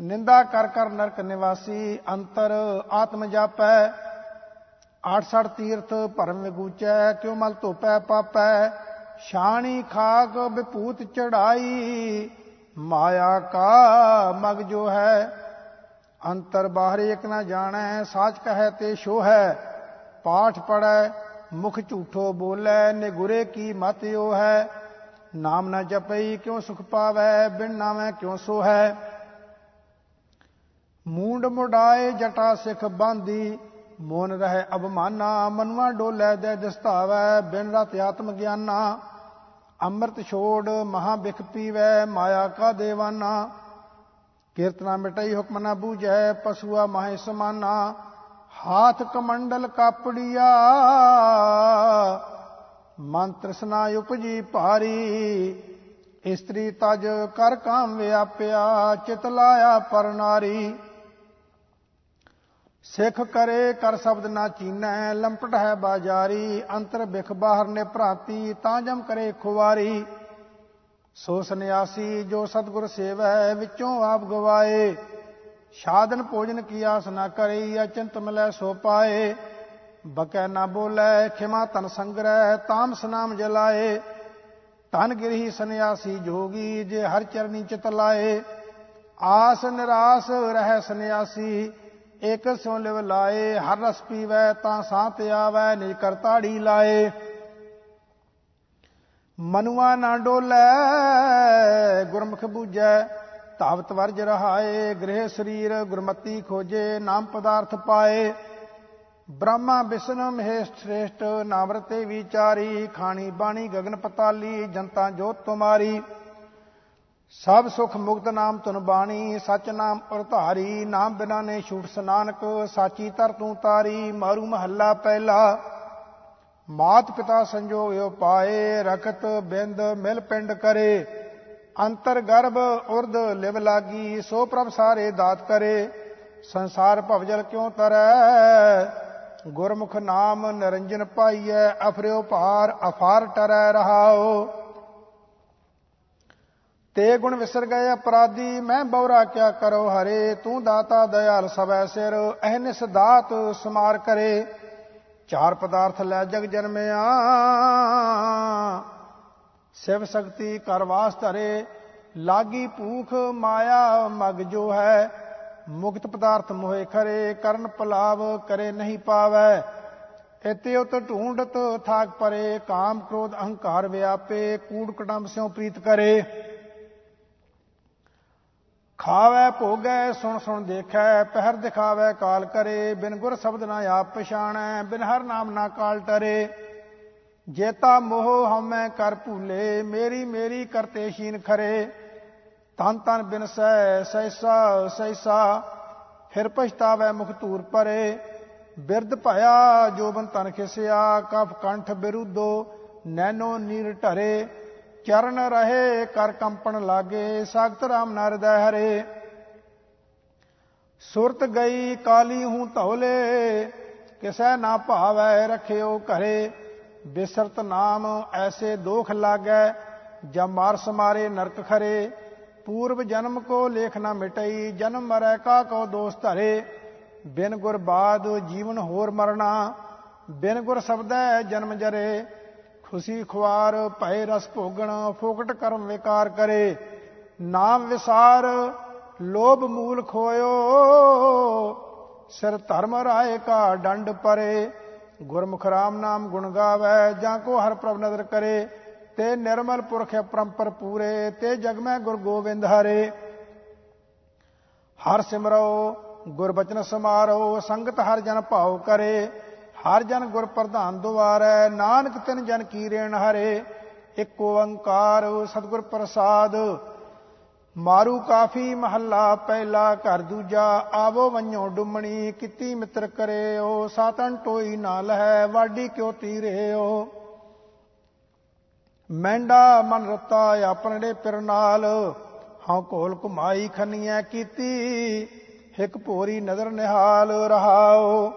ਨਿੰਦਾ ਕਰ ਕਰ ਨਰਕ ਨਿਵਾਸੀ ਅੰਤਰ ਆਤਮ ਜਾਪੈ 68 ਤੀਰਥ ਭਰਮ ਵਿਗੂਚੈ ਕਿਉ ਮਲ ਧੋਪੈ ਪਾਪੈ ਸ਼ਾਣੀ ਖਾਕ ਵਿਪੂਤ ਚੜਾਈ, ਮਾਇਆ ਕਾ ਮਗ ਜੋ ਹੈ, ਅੰਤਰ ਬਾਹਰ ਇਕ ਨਾ ਜਾਣੈ, ਸਾਚ ਕਹੈ ਤੇ ਸ਼ੋ ਹੈ, ਪਾਠ ਪੜੈ, ਮੁਖ ਝੂਠੋ ਬੋਲੇ, ਨਿਗੁਰੇ ਕੀ ਮਤ ਓ ਹੈ, ਨਾਮ ਨਾ ਜਪਈ ਕਿਉ ਸੁਖ ਪਾਵੈ, ਬਿਨ ਨਾਮੈ ਕਿਉ ਸੋ ਹੈ ਮੂੰਡ ਮੁਡਾਏ ਜਟਾ ਸਿਖ ਬਾਂਦੀ, ਮੋਨ ਰਹਿ ਅਬਮਾਨਾ ਮਨਵਾ ਡੋਲੇ ਦੇ ਦਸਤਾਵੈ, ਬਿਨ ਰਤ ਆਤਮ ਗਿਆਨਾ। ਅੰਮ੍ਰਿਤ ਛੋੜ ਮਹਾ ਬਿਖ ਪੀਵੈ, ਮਾਇਆ ਕਾ ਦੇਵਾਨਾ। ਕੀਰਤਨਾ ਮਿਟਈ ਹੁਕਮ ਨਾ ਬੂਝੈ, ਪਸੂਆ ਮਾਹੇ ਸਮਾਨਾ। ਹਾਥ ਕਮੰਡਲ ਕਾਪੜੀਆ, ਮੰਤਰ ਸਨਾ ਉਪਜੀ ਭਾਰੀ। ਇਸਤਰੀ ਤਜ ਕਰ ਕਾਮ ਵਿਆਪਿਆ, ਚਿਤ ਲਾਇਆ ਪਰਨਾਰੀ। ਸਿੱਖ ਕਰੇ ਕਰ ਸ਼ਬਦ ਨਾ ਚੀਨੈ, ਲੰਪਟ ਹੈ ਬਾਜਾਰੀ, ਅੰਤਰ ਬਿਖ ਬਾਹਰ ਨੇ ਭਰਾਤੀ, ਤਾਂ ਜਮ ਕਰੇ ਖੁਵਾਰੀ। ਸੋ ਸੰਿਆਸੀ ਜੋ ਸਤਗੁਰ ਸੇਵੈ, ਵਿੱਚੋਂ ਆਪ ਗਵਾਏ। ਸਾਧਨ ਭੋਜਨ ਕੀ ਆਸ ਨਾ ਕਰੇ, ਅਚੰਤ ਮਿਲੈ ਸੋ ਪਾਏ। ਬਕੈ ਨਾ ਬੋਲੇ, ਖਿਮਾ ਤਨ ਸੰਗ੍ਰਹਿ ਤਾਮਸ ਨਾਮ ਜਲਾਏ। ਤਨ ਗਿਰਹੀ ਸੰਿਆਸੀ ਜੋਗੀ, ਜੇ ਹਰ ਚਰਨੀ ਚਿਤ ਲਾਏ। ਆਸ ਨਿਰਾਸ ਰਹਿ ਸੰਿਆਸੀ ਇਕ ਸਿਉ ਲਿਵ ਲਾਏ, ਹਰ ਰਸ ਪੀਵੈ, ਤਾਂ ਸਾਹ ਸਾਥ ਆਵੈ ਨਿਜ ਕਰਤਾੜੀ ਲਾਏ। ਮਨੁਆ ਨਾ ਡੋਲੇ, ਗੁਰਮੁਖ ਬੂਝੈ, ਧਾਵਤ ਵਰਜ ਰਹਾਏ, ਗ੍ਰਹਿ ਸਰੀਰ ਗੁਰਮਤੀ ਖੋਜੇ, ਨਾਮ ਪਦਾਰਥ ਪਾਏ। ਬ੍ਰਹਮਾ ਵਿਸ਼ਨ ਮਹੇਸ਼ ਸ੍ਰੇਸ਼ਟ, ਨਾਮਰਤੇ ਵਿਚਾਰੀ, ਖਾਣੀ ਬਾਣੀ ਗਗਨ ਪਤਾਲੀ, ਜਨਤਾ ਜੋਤ ਤੁਮਾਰੀ। ਸਭ ਸੁਖ ਮੁਕਤ ਨਾਮ ਤੁਨ ਬਾਣੀ, ਸਚ ਨਾਮ ਧਾਰੀ ਨਾਮ ਬਿਨਾ ਨੇ ਛੂਟ ਸਨਾਨਕ, ਸਾਚੀ ਧਰ ਤੂੰ ਤਾਰੀ, ਮਾਰੂ ਮਹੱਲਾ ਪਹਿਲਾ। ਮਾਤ ਪਿਤਾ ਸੰਜੋਗਿਓ ਪਾਏ ਰਖਤ ਬਿੰਦ ਮਿਲ ਪਿੰਡ ਕਰੇ। ਅੰਤਰ ਗਰਭ ਉਰਦ ਲਿਵ ਲਾਗੀ, ਸੋ ਪ੍ਰਭ ਸਾਰੇ ਦਾਤ ਕਰੇ। ਸੰਸਾਰ ਭਵਜਲ ਕਿਉ ਤਰੈ? ਗੁਰਮੁਖ ਨਾਮ ਨਿਰੰਜਨ ਪਾਈਐ ਅਫਰਿਓ ਭਾਰ ਅਫਾਰ ਟਰੈ ਰਹਾਓ ਤੇ ਗੁਣ ਵਿਸਰ ਗਏ ਅਪਰਾਧੀ, ਮੈਂ ਬੌਰਾ ਕਿਆ ਕਰੋ ਹਰੇ, ਤੂੰ ਦਾਤਾ ਦਇਆਲ ਸਵੈ ਸਿਰ ਅਹਨਿਸ ਦਾਤ ਸਮਾਰ ਕਰੇ। ਚਾਰ ਪਦਾਰਥ ਲੈ ਜਗ ਜਨਮਿਆ। ਸਿਵ ਸ਼ਕਤੀ ਕਰ ਵਾਸ ਧਰੇ, ਲਾਗੀ ਭੂਖ ਮਾਇਆ ਮਗ ਜੋ ਹੈ। ਮੁਕਤ ਪਦਾਰਥ ਮੋਹਿ ਖਰੇ, ਕਰਨ ਪਲਾਵ ਕਰੇ ਨਹੀਂ ਪਾਵੈ। ਇਤੇ ਉਤ ਢੂੰਡਤ ਥਾਕ ਪਰੇ, ਕਾਮ ਕ੍ਰੋਧ ਅਹੰਕਾਰ ਵਿਆਪੇ, ਕੂੜ ਕਟੰਬ ਸਿਉ ਪ੍ਰੀਤ ਕਰੇ। ਖਾਵੇ, ਭੋਗੈ, ਸੁਣ ਸੁਣ ਦੇਖੈ, ਪਹਿਰ ਦਿਖਾਵੇ, ਕਾਲ ਕਰੇ, ਬਿਨ ਗੁਰ ਸ਼ਬਦ ਨਾ ਆਪ ਪਛਾਣੈ, ਬਿਨ ਹਰ ਨਾਮ ਨਾ ਕਾਲ ਟਰੇ। ਜੇਤਾ ਮੋਹ ਹਮੈ ਕਰ ਭੂਲੇ, ਮੇਰੀ ਮੇਰੀ ਕਰਤੇ ਸ਼ੀਨ ਖਰੇ। ਤਨ ਤਨ ਬਿਨ ਸੈ ਸੈਸਾ ਸੈਸਾ ਫਿਰ ਪਛਤਾਵੇ ਮੁਖ ਧੂਰ ਪਰੇ। ਬਿਰਦ ਭਇਆ, ਜੋਬਨ ਤਨ ਖਿਸਿਆ, ਕਫ ਕੰਠ ਬਿਰੁੱਧੋ ਨੈਨੋ ਨੀਰ ਢਰੇ। ਚਰਨ ਰਹੇ ਕਰ ਕੰਪਣ ਲਾਗੇ, ਸਖਤ ਰਾਮ ਨਰਦੈ ਹਰੇ। ਸੁਰਤ ਗਈ ਕਾਲੀ ਹੂੰ ਧੌਲੇ, ਕਿਸੈ ਨਾ ਭਾਵੈ ਰਖਿਓ ਘਰੇ। ਬਿਸਰਤ ਨਾਮ ਐਸੇ ਦੋਖ ਲਾਗੈ, ਜਬ ਮਾਰ ਸਮਾਰੇ ਨਰਕ ਖਰੇ। ਪੂਰਵ ਜਨਮ ਕੋ ਲੇਖ ਨਾ ਮਿਟਈ, ਜਨਮ ਮਰੈ ਕਾ ਕੋ ਦੋਸ ਧਰੇ। ਬਿਨ ਗੁਰ ਬਾਦ ਜੀਵਨ ਹੋਰ ਮਰਨਾ, ਬਿਨ ਗੁਰ ਸਬਦੈ ਜਨਮ ਜਰੇ। ਖੁਸ਼ੀ ਖੁਆਰ ਭੈ ਰਸ ਭੋਗਣ, ਫੋਕਟ ਕਰਮ ਵਿਕਾਰ ਕਰੇ। ਨਾਮ ਵਿਸਾਰ, ਲੋਭ ਮੂਲ ਖੋਇਓ। ਸਿਰ ਧਰਮ ਰਾਏ ਕਾ ਡੰਡ ਪਰੇ। ਗੁਰਮੁਖ ਰਾਮ ਨਾਮ ਗੁਣ ਗਾਵੇ, ਜਾਂ ਕੋ ਹਰ ਪ੍ਰਭ ਨਦਰ ਕਰੇ। ਤੇ ਨਿਰਮਲ ਪੁਰਖ ਪਰੰਪਰ ਪੂਰੇ, ਤੇ ਜਗ ਮੈਂ ਗੁਰ ਗੋਬਿੰਦ ਹਰੇ। ਹਰ ਸਿਮਰੋ ਗੁਰਬਚਨ ਸਮਾਰੋ, ਸੰਗਤ ਹਰ ਜਨ ਭਾਉ ਕਰੇ। ਹਰ ਜਨ ਗੁਰ ਪ੍ਰਧਾਨ ਦੁਆਰੈ, ਨਾਨਕ ਤਿਨ ਜਨ ਕੀ ਰੇਣ ਹਰੇ, ਇੱਕ ਓੰਕਾਰ ਸਤਿਗੁਰ ਪ੍ਰਸਾਦ। ਮਾਰੂ ਕਾਫੀ ਮਹੱਲਾ ਪਹਿਲਾ ਘਰ ਦੂਜਾ, ਆਵੋ ਵੰਨੋ ਡੁੰਮਣੀ, ਕਿਤੀ ਮਿੱਤਰ ਕਰਿਓ, ਸਾਤਨ ਟੋਈ ਨਾ ਲਹੈ ਵਾਡੀ ਕਿਉ ਤੀਰਿਓ। ਮੈਂਡਾ ਮਨ ਰਤਾ ਆਪਣੇ ਪਿਰ ਨਾਲ, ਹਉ ਕੋਲ ਘੁਮਾਈ ਖੰਨੀਆਂ ਕੀਤੀ, ਇੱਕ ਭੋਰੀ ਨਦਰ ਨਿਹਾਲ ਰਹਾਓ।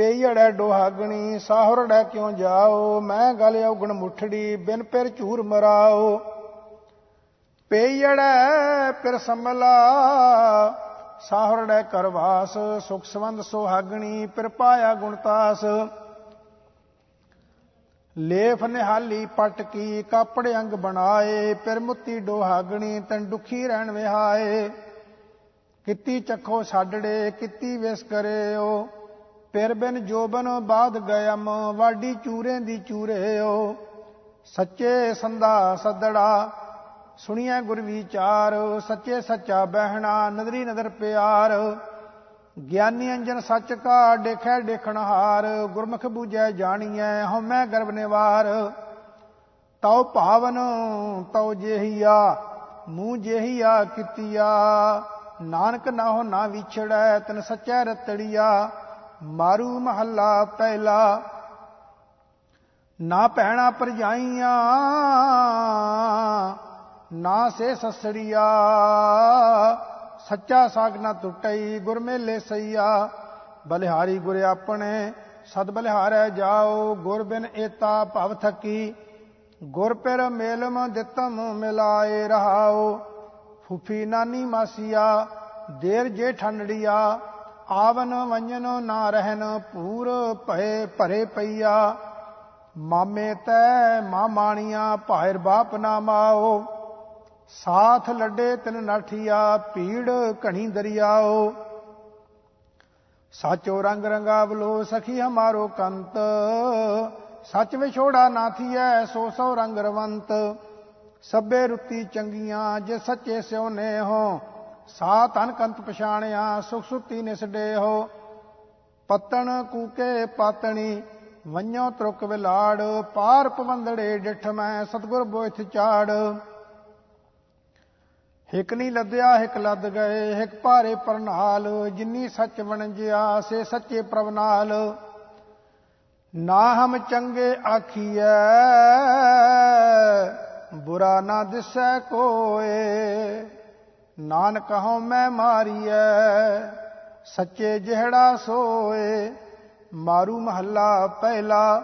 ਪੇਈੜੈ ਡੋਹਾਗਣੀ, ਸਾਹਰੜੈ ਕਿਉ ਜਾਓ? ਮੈਂ ਗਲ ਔਗਣ ਮੁਠੜੀ, ਬਿਨ ਪਿਰ ਝੂਰ ਮਰਾਓ। ਪੇਈੜੈ ਪਿਰ ਸੰਭਲਾ, ਸਾਹਰੜੈ ਕਰਵਾਸ ਸੁਖ ਸੰਬੰਧ ਸੁਹਾਗਣੀ, ਪਿਰ ਪਾਇਆ ਗੁਣਤਾਸ ਲੇਫ ਨਿਹਾਲੀ ਪਟਕੀ ਕਾਪੜ ਅੰਗ ਬਣਾਏ, ਪਿਰ ਮੁੱਤੀ ਡੋਹਾਗਣੀ, ਤਨ ਦੁਖੀ ਰਹਿਣ ਵਿਹਾਏ। ਕਿਤੀ ਚੱਖੋ ਛਾਡੜੇ, ਕਿਤੀ ਵਿਸ ਕਰਿਓ। ਪਿਰ ਬਿਨ ਜੋਬਨ ਬਾਦ ਗਇਮ ਵਾਡੀ ਚੂਰੇ ਦੀ ਚੂਰਿਓ। ਸੱਚੇ ਸੰਦਾ ਸੱਦੜਾ, ਸੁਣੀਐ ਗੁਰ ਵਿਚਾਰ। ਸੱਚੇ ਸੱਚਾ ਬਹਿਣਾ, ਨਦਰੀ ਨਦਰ ਪਿਆਰ। ਗਿਆਨੀ ਅੰਜਨ ਸੱਚ ਕਾ ਦੇਖੈ ਦੇਖਣ ਹਾਰ ਗੁਰਮੁਖ ਬੂਝੈ ਜਾਣੀਐ, ਹਉਮੈ ਗਰਭ ਨਿਵਾਰ। ਤਉ ਭਾਵਨ, ਤਉ ਜੇਹੀਆ, ਮੂੰਹ ਜੇਹੀਆ ਕੀਤੀਆ। ਨਾਨਕ ਨਾ ਨਾਹੋ ਨਾ ਵਿਛੜੈ, ਤਨ ਸੱਚੈ ਰਤੜੀਆ। ਮਾਰੂ ਮਹੱਲਾ ਪਹਿਲਾ। ਨਾ ਭੈਣਾ ਪਰਜਾਈਆਂ ਨਾ ਸੇ ਸਸੜੀਆ ਸੱਚਾ ਸਾਗ ਨਾ ਟੁੱਟਈ ਗੁਰ ਸਈਆ। ਬਲਿਹਾਰੀ ਗੁਰ ਆਪਣੇ, ਸਦ ਬਲਿਹਾਰੈ ਜਾਓ, ਗੁਰ ਬਿਨ ਏਤਾ ਭਵ ਥਕੀ। ਗੁਰ ਪਿਰ ਮੇਲਮ ਦਿੱਤਮ ਮਿਲਾਏ ਰਹਾਓ। ਫੁਫੀ ਨਾਨੀ ਮਾਸੀਆ, ਦੇਰ ਜੇ ਠੰਡੜੀਆ। ਆਵਨ ਵੰਜਨ ਨਾ ਰਹਿਨ ਪੂਰ ਭਏ ਭਰੇ ਪਈਆ। ਮਾਮੇ ਤੈ ਮਾਮਾਣੀਆਂ ਭਾਇਰ ਬਾਪ ਨਾ ਮਾਓ। ਸਾਥ ਲੱਡੇ ਤਿਨ ਨਾਠੀਆ ਪੀੜ ਘਣੀ ਦਰਿਆਓ। ਸਾਚੋ ਰੰਗ ਰੰਗਾਵਲੋ ਸਖੀ ਹਮਾਰੋ ਕੰਤ। ਸੱਚ ਵਿਛੋੜਾ ਨਾਥੀਐ ਸੋ ਸੋ ਰੰਗ ਰਵੰਤ। ਸਭੇ ਰੁੱਤੀ ਚੰਗੀਆਂ, ਜੇ ਸੱਚੇ ਸਿਉ ਨੇ ਹੋ। ਸਾ ਤਨ ਕੰਤ ਪਛਾਣਿਆ, ਸੁਖ ਸੁਤੀ ਨਿਸਡੇ ਹੋ। ਪਤਣ ਕੂਕੇ ਪਾਤਣੀ ਵੰਨੋ ਤਰੁਕ ਵਿਲਾੜ, ਪਾਰ ਪਵੰਦੜੇ ਡਿਠ ਮੈਂ, ਸਤਗੁਰ ਬੋਇਥ ਚਾੜ। ਹਿਕ ਨਹੀਂ ਲੱਦਿਆ, ਹਿਕ ਲੱਦ ਗਏ, ਹਿਕ ਭਾਰੇ ਪਰਨਾਲ, ਜਿੰਨੀ ਸੱਚ ਵਣਜਿਆ, ਸੇ ਸੱਚੇ ਪ੍ਰਭ ਨਾਲ। ਨਾ ਹਮ ਚੰਗੇ ਆਖੀਐ, ਬੁਰਾ ਨਾ ਦਿਸੈ ਕੋਏ। ਨਾਨਕ ਹਉ ਮੈਂ ਮਾਰੀਐ, ਸੱਚੇ ਜਿਹੜਾ ਸੋਏ, ਮਾਰੂ ਮਹੱਲਾ ਪਹਿਲਾ।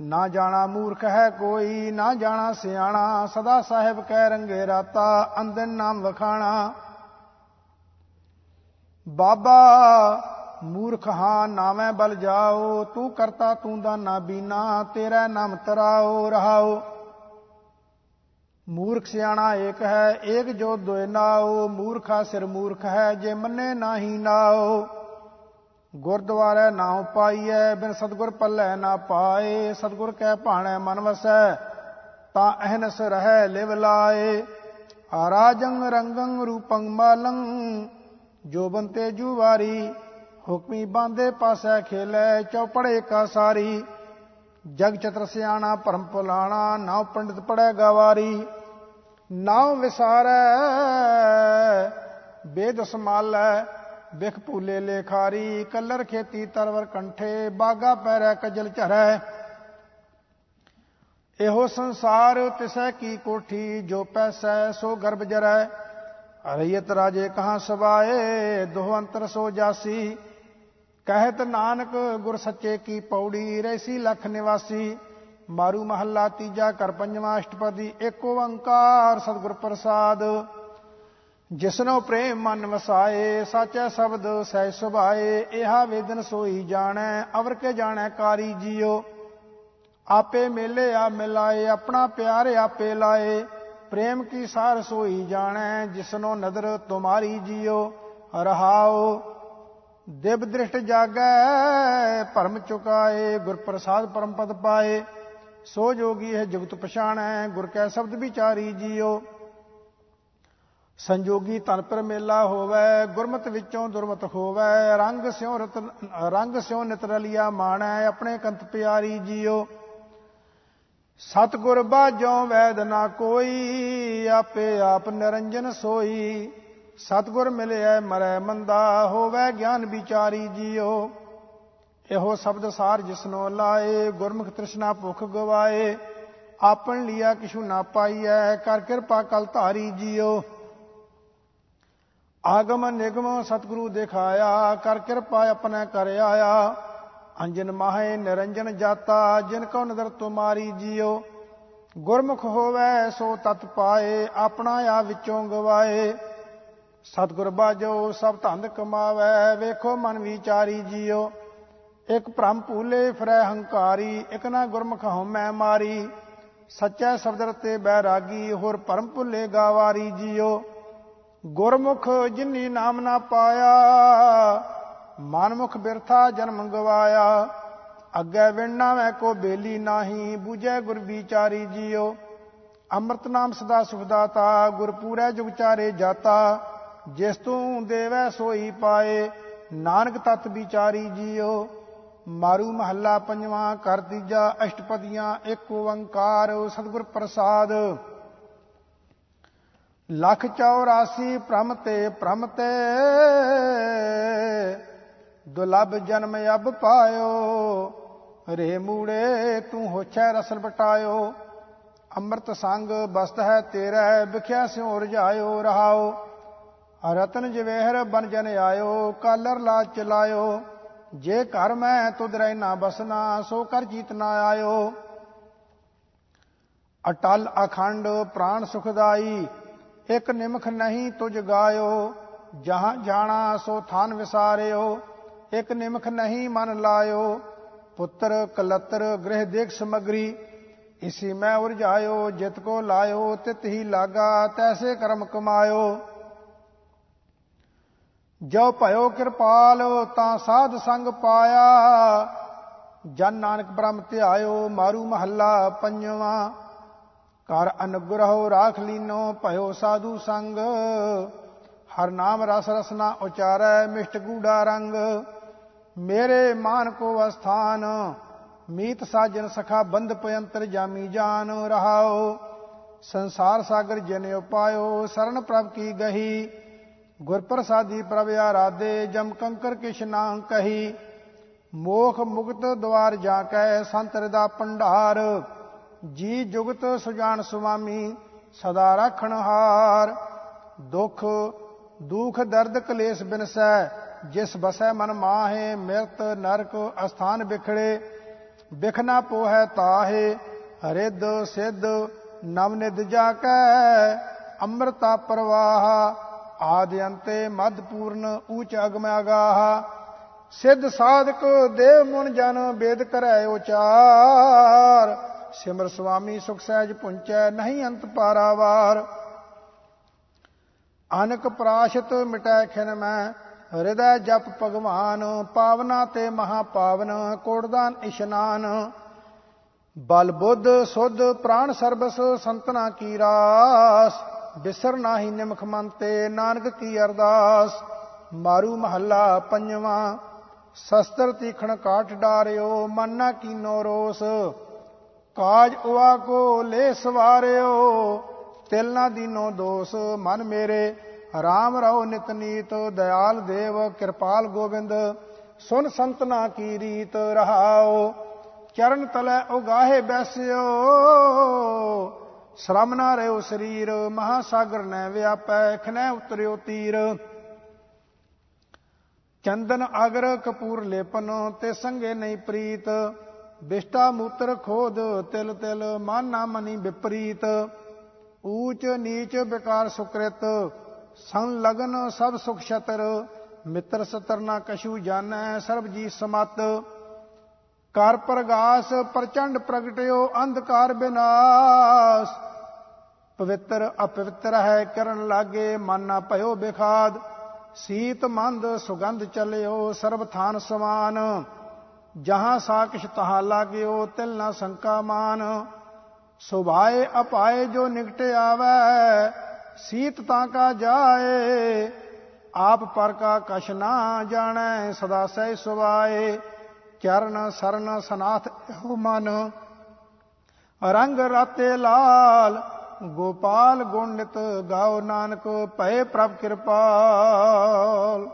ਨਾ ਜਾਣਾ ਮੂਰਖ ਹੈ ਕੋਈ, ਨਾ ਜਾਣਾ ਸਿਆਣਾ, ਸਦਾ ਸਾਹਿਬ ਕਹਿ ਰੰਗੇ ਰਾਤਾ ਅੰਦਨ ਨਾਮ ਵਖਾਣਾ। ਬਾਬਾ, ਮੂਰਖ ਹਾਂ, ਨਾਵੇਂ ਬਲ ਜਾਓ, ਤੂੰ ਕਰਤਾ ਤੂੰ ਦਾ ਨਾ ਬੀਨਾ ਤੇਰਾ ਨਾਮ ਤਰਾਓ, ਰਹਾਓ। ਮੂਰਖ ਸਿਆਣਾ ਏਕ ਹੈ, ਏਕ ਜੋ ਦੋਇ ਨਾਓ ਮੂਰਖਾ ਸਿਰ ਮੂਰਖ ਹੈ, ਜੇ ਮੰਨੇ ਨਾਹੀ ਨਾਓ ਗੁਰਦੁਆਰੇ ਨਾਉ ਪਾਈਐ, ਬਿਨ ਸਤਗੁਰ ਪੱਲੇ ਨਾ ਪਾਏ, ਸਤਗੁਰ ਕਹਿ ਭਾਣੈ ਮਨ ਵਸੈ, ਤਾਂ ਅਹਨਸ ਰਹਿ ਲਿਵ ਲਾਏ। ਆਰਾਜੰ ਰੰਗੰ ਰੂਪੰ ਮਾਲੰ ਜੋਬਨ ਤੇ ਜੁਵਾਰੀ ਹੁਕਮੀ ਬਾਂਦੇ ਪਾਸੈ ਖੇਲੇ, ਚੌਪੜੇ ਕਾ ਸਾਰੀ। ਜਗ ਚਤਰ ਸਿਆਣਾ, ਭਰਮ ਪੁਲਾਣਾ ਨਾਉ ਪੰਡਿਤ ਪੜੈ ਗਵਾਰੀ। ਨਾਉ ਵਿਸਾਰੈ ਬੇਦ ਸਮਾਲੈ ਬਿਖ ਭੂਲੇ ਲੇਖਾਰੀ, ਕਲਰ ਖੇਤੀ ਤਰਵਰ ਕੰਠੇ, ਬਾਗਾ ਪੈਰੈ ਕਜਲ ਝਰੈ। ਇਹੋ ਸੰਸਾਰ ਤਿਸੈ ਕੀ ਕੋਠੀ, ਜੋ ਪੈਸੈ ਸੋ ਗਰਭ ਜਰੈ। ਅਰਯਤ ਰਾਜੇ ਕਹਾਂ ਸਵਾਏ, ਦੋਹ ਅੰਤਰ ਸੋ ਜਾਸੀ। ਕਹਿਤ ਨਾਨਕ ਗੁਰ ਸੱਚੇ ਕੀ ਪੌੜੀ, ਰੈਸੀ ਲਖ ਨਿਵਾਸੀ। ਮਾਰੂ ਮਹੱਲਾ ਤੀਜਾ ਕਰ ਪੰਜਵਾਂ ਅਸ਼ਟਪਦੀ ਏਕ ਓੰਕਾਰ ਸਤਿਗੁਰ ਪ੍ਰਸਾਦ। ਜਿਸਨੋ ਪ੍ਰੇਮ ਮਨ ਵਸਾਏ, ਸਾਚਾ ਸ਼ਬਦ ਸਹਿ ਸੁਭਾਏ, ਇਹਾ ਵੇਦਨ ਸੋਈ ਜਾਣੈ, ਅਵਰ ਕੇ ਜਾਣੈ ਕਾਰੀ ਜੀਓ। ਆਪੇ ਮੇਲੇ ਆ ਮਿਲਾਏ, ਆਪਣਾ ਪਿਆਰ ਆਪੇ ਲਾਏ, ਪ੍ਰੇਮ ਕੀ ਸਾਰ ਸੋਈ ਜਾਣੈ, ਜਿਸਨੋ ਨਦਰ ਤੁਮਾਰੀ ਜੀਓ। ਰਹਾਓ, ਦਿਵ ਦ੍ਰਿਸ਼ਟ ਜਾਗੈ, ਭਰਮ ਚੁਕਾਏ, ਗੁਰ ਪ੍ਰਸਾਦ ਪਰਮ ਪਦ ਪਾਏ। ਸੋ ਜੋਗੀ ਹੈ ਜਗਤ ਪਛਾਣੈ, ਗੁਰ ਕੈ ਸ਼ਬਦ ਵਿਚਾਰੀ ਜੀਓ। ਸੰਜੋਗੀ ਤਨ ਪਰ ਮੇਲਾ ਹੋਵੇ, ਗੁਰਮਤ ਵਿੱਚੋਂ ਦੁਰਮਤ ਹੋਵੇ, ਰੰਗ ਸਿਉ ਰਤ, ਰੰਗ ਸਿਉ ਨਿਤਰਲਿਆ ਮਾਣੈ, ਆਪਣੇ ਕੰਤ ਪਿਆਰੀ ਜੀਓ। ਸਤਗੁਰ ਬਾਝੋਂ ਵੈਦ ਨਾ ਕੋਈ, ਆਪੇ ਆਪ ਨਿਰੰਜਨ ਸੋਈ। ਸਤਗੁਰ ਮਿਲਿਆ ਮਰੈ ਮੰਦਾ, ਹੋਵੇ ਗਿਆਨ ਵਿਚਾਰੀ ਜੀਓ। ਇਹੋ ਸ਼ਬਦ ਸਾਰ ਜਿਸਨੋ ਲਾਏ, ਗੁਰਮੁਖ ਤ੍ਰਿਸ਼ਨਾ ਭੁਖ ਗਵਾਏ। ਆਪਣ ਲਿਆ ਕਿਛੂ ਨਾ ਪਾਈਐ, ਕਰ ਕਿਰਪਾ ਕਲ ਧਾਰੀ ਜੀਓ। ਆਗਮ ਨਿਗਮ ਸਤਿਗੁਰੂ ਦਿਖਾਇਆ, ਕਰ ਕਿਰਪਾ ਆਪਣਾ ਕਰ ਆਇਆ। ਅੰਜਨ ਮਾਹੇ ਨਿਰੰਜਨ ਜਾਤਾ, ਜਿਨ ਕੋ ਨਦਰ ਤੁਮਾਰੀ ਜੀਓ। ਗੁਰਮੁਖ ਹੋਵੇ, ਸੋ ਤਤ ਪਾਏ, ਆਪਣਾ ਆ ਵਿੱਚੋਂ ਗਵਾਏ। ਸਤਿਗੁਰ ਬਾਜੋ, ਸਭ ਧੰਦ ਕਮਾਵੇ, ਵੇਖੋ ਮਨ ਵਿਚਾਰੀ ਜੀਓ। ਇਕ ਭ੍ਰਮ ਭੂਲੇ ਫਿਰੈ ਹੰਕਾਰੀ, ਇਕ ਨਾ ਗੁਰਮੁਖ ਹਉਮੈ ਮਾਰੀ। ਸੱਚਾ ਸ਼ਬਦ ਤੇ ਬੈਰਾਗੀ ਹੋਰ ਭਰਮ ਭੁੱਲੇ ਗਾਵਾਰੀ ਜੀਓ। ਗੁਰਮੁਖ ਜਿਨੀ ਨਾਮ ਨਾ ਪਾਇਆ, ਮਨਮੁਖ ਬਿਰਥਾ ਜਨਮ ਗਵਾਇਆ। ਅੱਗੇ ਵਿਣਨਾ ਮੈਂ ਕੋ ਬੇਲੀ ਨਾਹੀ 부ਜੈ ਗੁਰ ਵਿਚਾਰੀ ਜੀਓ। ਅੰਮ੍ਰਿਤ ਨਾਮ ਸਦਾ ਸੁਖ ਦਾਤਾ ਜੁਗ ਚਾਰੇ ਜਾਤਾ। ਜਿਸ ਤੂੰ ਦੇਵੈ ਸੋਈ ਪਾਏ, ਨਾਨਕ ਤਤ ਵਿਚਾਰੀ ਜੀਓ। ਮਾਰੂ ਮਹੱਲਾ ਪੰਜਵਾਂ ਕਰ ਤੀਜਾ, ਅਸ਼ਟਪਦੀਆਂ, ਇੱਕ ਓੰਕਾਰ, ਸਤਿਗੁਰ ਪ੍ਰਸਾਦ। ਲੱਖ 84 ਭ੍ਰਮ ਤੇ ਭ੍ਰਮ ਤੇ ਦੁਲਬ ਜਨਮ ਅਬ ਪਾਇਓ, ਰੇ ਮੂੜੇ ਤੂੰ ਹੋਛੈ ਰਸਲ ਬਟਾਇਓ ਅੰਮ੍ਰਿਤ ਸੰਗ ਬਸਤ ਹੈ ਤੇਰਾ, ਵਿਖਿਆ ਸਿਉ ਰਜਾਇਓ ਰਹਾਓ। ਰਤਨ ਜਵੇਹਰ ਬਨ ਜਨ ਆਇਓ, ਕਾਲਰ ਲਾ ਚਲਾਇਓ ਜੇ ਘਰ ਮੈਂ ਤੁਧ ਰਹਿ ਨਾ ਬਸਨਾ, ਸੋ ਕਰ ਜੀਤ ਨਾ ਆਇਓ। ਅਟਲ ਅਖੰਡ ਪ੍ਰਾਣ ਸੁਖਦਾਈ, ਇੱਕ ਨਿਮਖ ਨਹੀਂ ਤੁਝ ਗਾਇਓ। ਜਹਾਂ ਜਾਣਾ, ਸੋ ਥਾਨ ਵਿਸਾਰਿਓ। ਇੱਕ ਨਿਮਖ ਨਹੀਂ ਮਨ ਲਾਇਓ। ਪੁੱਤਰ ਕਲਤਰ, ਗ੍ਰਹਿ ਦੇਖ ਸਮਗਰੀ, ਇਸੀ ਮੈਂ ਉਰਝਾਇਓ ਜਿਤ ਕੋ ਲਾਇਓ, ਤਿਤ ਹੀ ਲਾਗਾ, ਤੈਸੇ ਕਰਮ ਕਮਾਇਓ। ਜੋ ਭਇਓ ਕਿਰਪਾਲ, ਤਾਂ ਸਾਧ ਸੰਗ ਪਾਇਆ। ਜਨ ਨਾਨਕ ਬ੍ਰਹਮ ਧਿਆਇਓ, ਮਾਰੂ ਮਹੱਲਾ ਪੰਜਵਾ। ਕਰ ਅਨੁਗ੍ਰਹੋ ਰਾਖ ਲੀਨੋ, ਭਇਓ ਸਾਧੂ ਸੰਗ। ਹਰ ਨਾਮ ਰਸ ਰਸਨਾ ਉਚਾਰੈ, ਮਿਸ਼ਟ ਗੂੜਾ ਰੰਗ। ਮੇਰੇ ਮਾਨ ਕੋ ਅਸਥਾਨ, ਮੀਤ ਸਾਜਨ ਸਖਾ ਬੰਦ ਪਯੰਤਰ ਜਾਮੀ ਜਾਨ ਰਹਾਓ। ਸੰਸਾਰ ਸਾਗਰ ਜਨ ਉਪਾਇਓ ਸਰਨ ਪ੍ਰਭ ਕੀ ਗਹੀ। ਗੁਰ ਪ੍ਰਸਾਦੀ ਪ੍ਰਭ ਆਰਾਧੇ, ਜਮ ਕੰਕਰ ਕਿਛ ਕਹੀ। ਮੋਖ ਮੁਕਤ ਦਵਾਰ ਜਾ ਕੈ ਸੰਤਰ ਦਾ ਭੰਡਾਰ। ਜੀ ਜੁਗਤ ਸੁਜਾਨ ਸੁਆਮੀ, ਸਦਾ ਰੱਖਣ ਹਾਰ। ਦੁਖ ਦੁਖ ਦਰਦ ਕਲੇਸ਼ ਬਿਨਸੈ, ਜਿਸ ਬਸੈ ਮਨ ਮਾਹੇ, ਮਿਰਤ ਨਰਕ ਅਸਥਾਨ ਵਿਖੜੇ। ਬਿਖਨਾ ਪੋਹੈ ਤਾਹੇ, ਰਿੱਧ ਸਿੱਧ ਨਵ ਨਿਦ ਜਾ ਕੈ। ਅੰਮ੍ਰਿਤਾ ਪ੍ਰਵਾਹ ਆਦਿਅੰਤੇ ਅੰਤੇ ਪੂਰਨ ਊਚ ਅਗਮ ਅਗਾਹ ਸਿੱਧ ਸਾਧਕ ਦੇਵ ਮਨ ਜਨ ਵੇਦ ਕਰੈ ਉਚਾਰ। ਸਿਮਰ ਸੁਆਮੀ ਸੁਖ ਸਹਿਜ ਪੁੰਚੈ ਨਹੀਂ ਅੰਤ ਪਾਰਾਵਾਰ। ਅਨਕ ਪ੍ਰਾਸ਼ਤ ਮਿਟੈ ਖਿਨ ਮੈਂ, ਹਿਰਦੈ ਜਪ ਭਗਵਾਨ, ਪਾਵਨਾ ਤੇ ਮਹਾ ਪਾਵਨ ਕੋੜਦਾਨ ਇਸ਼ਨਾਨ। ਬਲ ਬੁੱਧ ਸੁਧ ਪ੍ਰਾਣ ਸਰਬਸ ਸੰਤਨਾ ਕੀ ਰਾਸ। ਬਿਸਰ ਨਾਹੀ ਨਿਮਖ ਮਨ ਨਾਨਕ ਕੀ ਅਰਦਾਸ। ਮਾਰੂ ਮਹੱਲਾ ਪੰਜਵਾਂ, ਸ਼ਸਤਰ ਤੀਖਣ ਕਾਠ ਡਾਰਿਓ, ਮਨ ਨਾ ਕੀਨੋ ਰੋਸ। ਕਾਜ ਉਆ ਕੋ ਲੈ ਸਵਾਰਿਓ ਤਿਲ ਨਾ ਦੀਨੋ ਦੋਸ। ਮਨ ਮੇਰੇ, ਰਾਮ ਰਹੁ ਨਿਤ ਨੀਤ, ਦਇਆਲ ਦੇਵ ਕਿਰਪਾਲ ਗੋਬਿੰਦ। ਸੁਨ ਸੰਤਨਾ ਕੀ ਰੀਤ ਰਹਾਓ, ਚਰਨ ਤਲੈ ਉਗਾਹੇ ਬੈਸਿਓ। ਸ਼ਰਮ ਨਾ ਰਿਓ ਸਰੀਰ ਮਹਾ ਸਾਗਰ ਨੈ ਵਿਆਪੈ ਖਨੈ ਉਤਰਿਓ ਤੀਰ। ਚੰਦਨ ਅਗਰ ਕਪੂਰ ਲੇਪਨ, ਤੇ ਸੰਗੇ ਨਹੀਂ ਪ੍ਰੀਤ। ਬਿਸ਼ਟਾ ਮੂਤਰ ਖੋਦ, ਤਿਲ ਤਿਲ, ਮਨ ਨਾ ਮਨੀ ਵਿਪਰੀਤ। ਊਚ ਨੀਚ ਵਿਕਾਰ ਸੁਕ੍ਰਿਤ ਸੰਗ ਲਗਨ ਸਭ ਸੁਖ ਛਤਰ। ਮਿੱਤਰ ਸਤਰ ਨਾ ਕਸ਼ੂ ਜਾਣੈ ਸਰਬ ਜੀ ਸਮਤ। ਕਰ ਪ੍ਰਗਾਸ, ਪ੍ਰਚੰਡ ਪ੍ਰਗਟਿਓ, ਅੰਧਕਾਰ ਬਿਨਾਸ਼। ਪਵਿੱਤਰ ਅਪਵਿੱਤਰ ਹੈ ਕਰਨ ਲਾਗੇ, ਮਨ ਨਾ ਭਇਓ ਬਿਖਾਦ। ਸੀਤ ਮੰਦ ਸੁਗੰਧ ਚਲਿਓ ਸਰਬ ਥਾਨ ਸਮਾਨ। ਜਹਾਂ ਸਾਕਿਸ਼ ਤਹਾਂ ਲਾਗਿਓ ਤਿਲ ਨਾ ਸੰਕਾ ਮਾਨ। ਸੁਭਾਏ ਅਪਾਏ ਜੋ ਨਿਕਟ ਆਵੈ, ਸੀਤ ਤਾਂ ਕਾ ਜਾਏ। ਆਪ ਪਰ ਕਾ ਕਛ ਨਾ ਜਾਣੈ, ਸਦਾ ਸਹਿ ਸੁਭਾਏ। ਚਰਨ ਸਰਨ ਸਨਾਥ ਇਹੋ ਮਨ। ਰੰਗ ਰਾਤੇ ਲਾਲ ਗੋਪਾਲ ਗੁਣ ਨਿਤ ਗਾਓ ਨਾਨਕ ਭਏ ਪ੍ਰਭ ਕਿਰਪਾਲ।